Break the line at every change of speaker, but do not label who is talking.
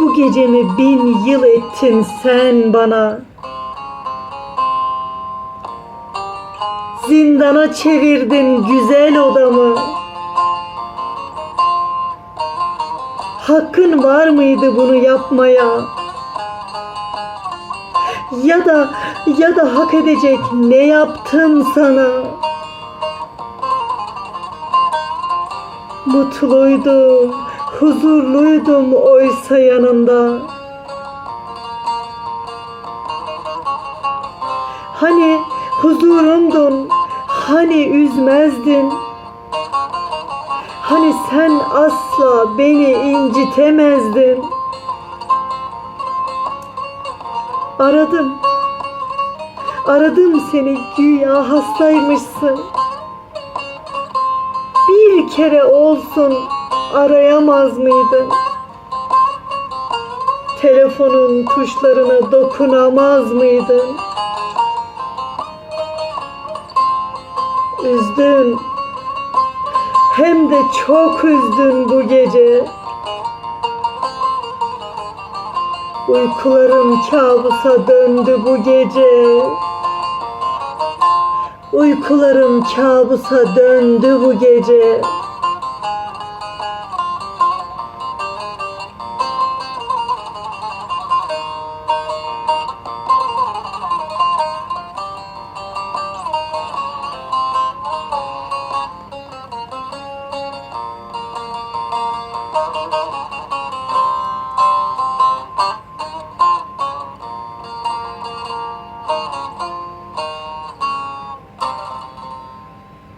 Bu gecemi bin yıl ettin sen bana. Zindana çevirdin güzel odamı. Hakkın var mıydı bunu yapmaya? Ya da ya da hak edecek ne yaptım sana? Mutluydum, huzurluydum oysa yanında. Hani huzurumdun, hani üzmezdin. Hani sen asla beni incitemezdin. Aradım. Aradım seni güya hastaymışsın. Bir kere olsun arayamaz mıydın? Telefonun tuşlarına dokunamaz mıydın? Üzdün. Hem de çok üzdün bu gece. Uykularım kabusa döndü bu gece. Uykularım kabusa döndü bu gece.